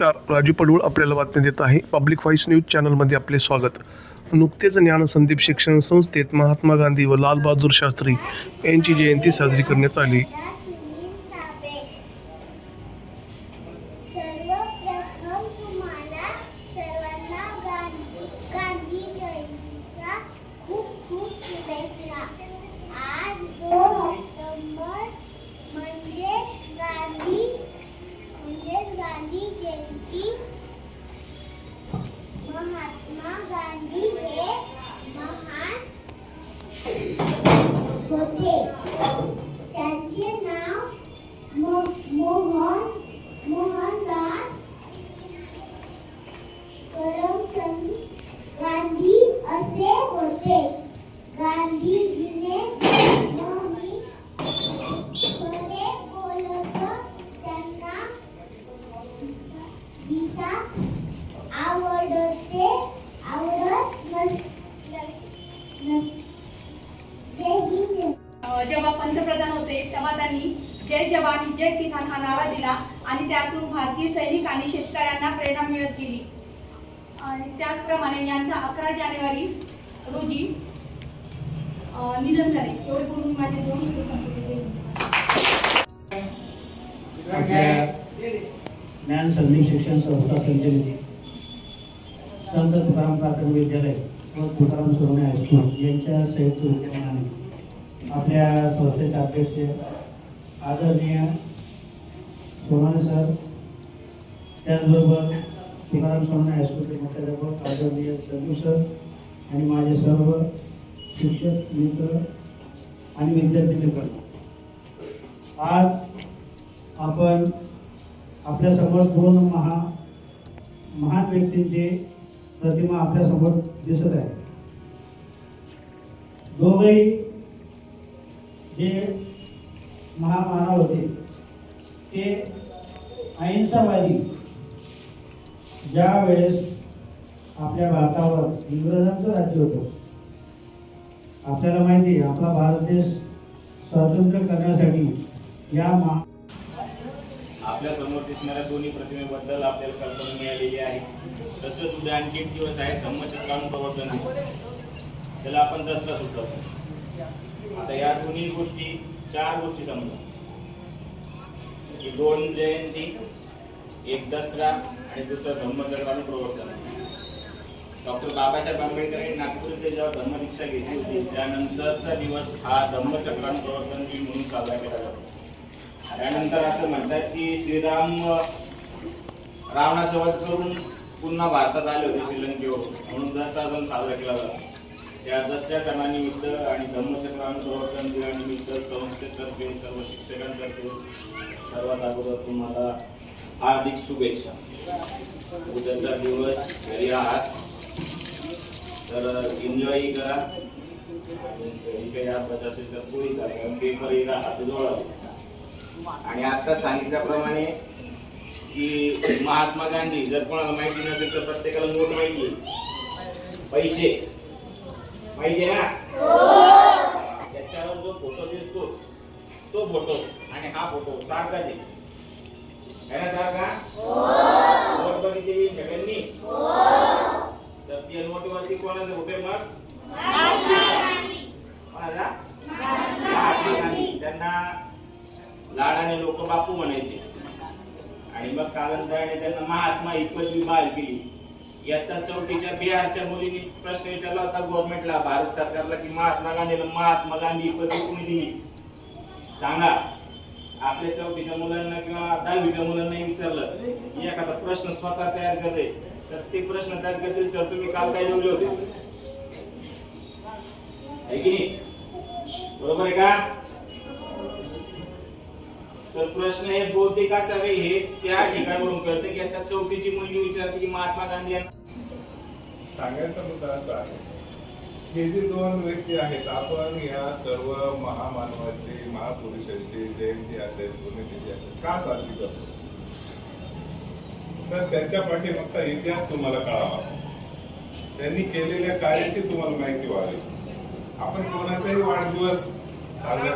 नमस्कार. राजू पडवळ आपल्याला बातमी देत आहे. पब्लिक व्हॉइस न्यूज चॅनलमध्ये आपले स्वागत. नुकतेच ज्ञानसंदीप शिक्षण संस्थेत महात्मा गांधी व लालबहादूर शास्त्री यांची जयंती साजरी करण्यात आली सर्वप्रथम तुम्हाला सर्वांना गांधी गांधी जयंतीच्या खूप खूप शुभेच्छा आज दोन ऑक्टोबर म्हणजेच गांधी म्हणजेच गांधी जयंती महात्मा गांधी हे महान होते. जेव्हा पंतप्रधान होते तेव्हा त्यांनी जय जवान जय किसान हा नारा दिला आणि त्यातून भारतीय सैनिक आणि शेतकऱ्यांना प्रेरणा मिळत गेली. त्याचप्रमाणे यांचा अकरा जानेवारी रोजी निधन झाले. एवढे बोलून माझे दोन शब्द संपवले. ज्ञान संधी शिक्षण संस्था संचलित संत तुकाराम प्राथमिक विद्यालय व तुकाराम सोने हायस्कूल यांच्या संयुक्त विद्यमानाने आपल्या संस्थेचे अध्यक्ष आदरणीय सोनाने सर त्याचबरोबर तुकाराम सोनाने हायस्कूलचे मुख्याध्यापक आदरणीय संजू सर आणि माझे सर्व शिक्षक मित्र आणि विद्यार्थी मित्र आज आपण आपल्यासमोर दोन महा महान व्यक्तींची प्रतिमा आपल्यासमोर दिसत आहे. दोघही जे महामानव होते ते अहिंसावादी. ज्या वेळेस आपल्या भारतावर इंग्रजांचं राज्य होतं. आपल्याला माहिती आहे आपला भारत देश स्वातंत्र्य करण्यासाठी या मा आपल्यासमोर दिसणाऱ्या दोन्ही प्रतिमेबद्दल आपल्याला कल्पना मिळालेली आहे. तसंच उद्या आणखी एक दिवस आहे धम्मचक्रानुप्रवर्तन त्याला आपण दसरा सुचवतो. आता या दोन्ही गोष्टी चार गोष्टी समजा. की दोन जयंती एक दसरा आणि दुसरं धम्मचक्रानुप्रवर्तन डॉक्टर बाबासाहेब आंबेडकर यांनी नागपूर इथे जेव्हा धम्मदीक्षा घेतली होती त्यानंतरचा दिवस हा धम्मचक्रानुप्रवर्तन दिन म्हणून साजरा केला जातो. त्यानंतर असं म्हणतात की श्रीराम रावणासोबत करून पुन्हा भारतात आले होते श्रीलंकेवर म्हणून दसरा सण साजरा केला जातो. या दसऱ्या सणानिमित्त आणि धम्मचक्रान दिनानिमित्त संस्थेतर्फे सर्व शिक्षकांतर्फे सर्वात अगोदर तुम्हाला हार्दिक शुभेच्छा. उद्याचा दिवस घरी आहात. तर एन्जॉयही करा. काही अभ्यास असेल तर पोळी करा पेपरही हात जोडावे. आणि आता सांगितल्याप्रमाणे की महात्मा गांधी जर कोणाला माहिती नसेल तर प्रत्येकाला नोट माहिती पैसे. माहिती आहे ना? त्याच्यावर जो फोटो दिसतो तो फोटो. आणि हा फोटो सारखाच आहे. है ना सारखा? नोट बघितली सगळ्यांनी? तर त्या नोटवरती कोणाचा फोटो आहे मग कोणाचा? त्यांना लाडाने लोक बापू म्हणायचे. आणि मग कालांतराने त्यांना महात्मा ही पदवी बहाल केली. इयत्ता चौथीच्या बिहारच्या मुलीने प्रश्न विचारला होता गव्हर्नमेंटला भारत सरकारला की महात्मा गांधीला महात्मा गांधी पदवी कोणी दिली? सांगा. आपल्या चौथीच्या मुलांना किंवा दहावीच्या मुलांना विचारलं. एखादा प्रश्न स्वतः तयार करते. तर ते प्रश्न तयार करतील सर तुम्ही काल काय जेवले होते? की नाही? बरोबर आहे का? तर प्रश्न हे बौद्धिक असावे हे त्या ठिकाणावरून कळतं की आता चौथीची मुलगी विचारते की महात्मा गांधी यांना सांगायचा मुद्दा असा आहे. हे जे दोन व्यक्ती आहेत आपण या सर्व महामानवाचे महापुरुषांचे जयंती असेल पुण्यतिथी असेल का साजरी करतो? तर त्यांच्या पाठीमागचा इतिहास तुम्हाला कळावा. त्यांनी केलेल्या कार्याची तुम्हाला माहिती व्हावी. आपण कोणाचाही वाढदिवस साजरा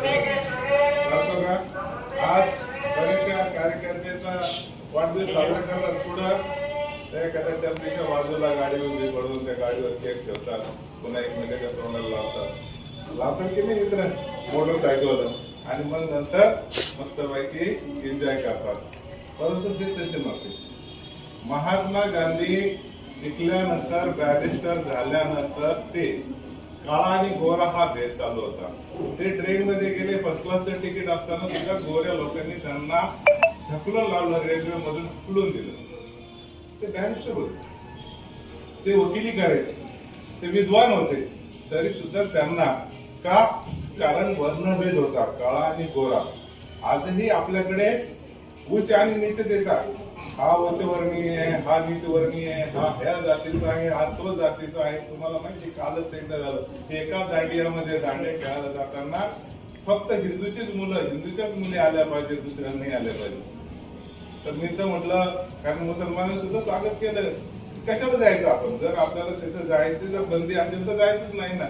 करतो का? आज बऱ्याचशा कार्यकर्त्याचा वाढदिवस साजरा करतात. पुढं त्या एखाद्या त्यांच्या बाजूला गाडी उभी पडून त्या गाडीवर केक ठेवतात. पुन्हा एकमेकाच्या तोंडाला लावतात. लावतात की नाही मित्र? मोटरसायकल आणि मग नंतर मस्तपैकी एन्जॉय करतात. परंतु ते तसे नव्हते. महात्मा गांधी शिकल्यानंतर बॅरिस्टर झाल्यानंतर ते काळा आणि गोरा हा भेद चालू होता. ते ट्रेन मध्ये गेले फर्स्ट क्लासचं तिकीट असताना सुद्धा गोऱ्या लोकांनी त्यांना ढकलून लावलं रेल्वे मधून ढकलून दिलं. ते बॅरिस्टर होते. ते वकिली करायचे. ते विद्वान होते. तरी सुद्धा त्यांना का? कारण वर्णभेद होता काळा आणि गोरा. आजही आपल्याकडे उच्च आणि नीचतेचा हा उच्च वर्णीय आहे हा नीच वर्णीय आहे हा ह्या जातीचा आहे हा तो जातीचा आहे. तुम्हाला माहिती कालच एकदा झालं. एका दांडियामध्ये दांड्या खेळायला जाताना फक्त हिंदूचीच मुलं हिंदूच्याच मुली आल्या पाहिजे दुसऱ्या नाही आल्या पाहिजे तर मी तर म्हटलं कारण मुसलमानांनी सुद्धा स्वागत केलं. कशाला जायचं आपण? जर आपल्याला तिथं जायचं जर बंदी असेल तर जायचंच नाही ना.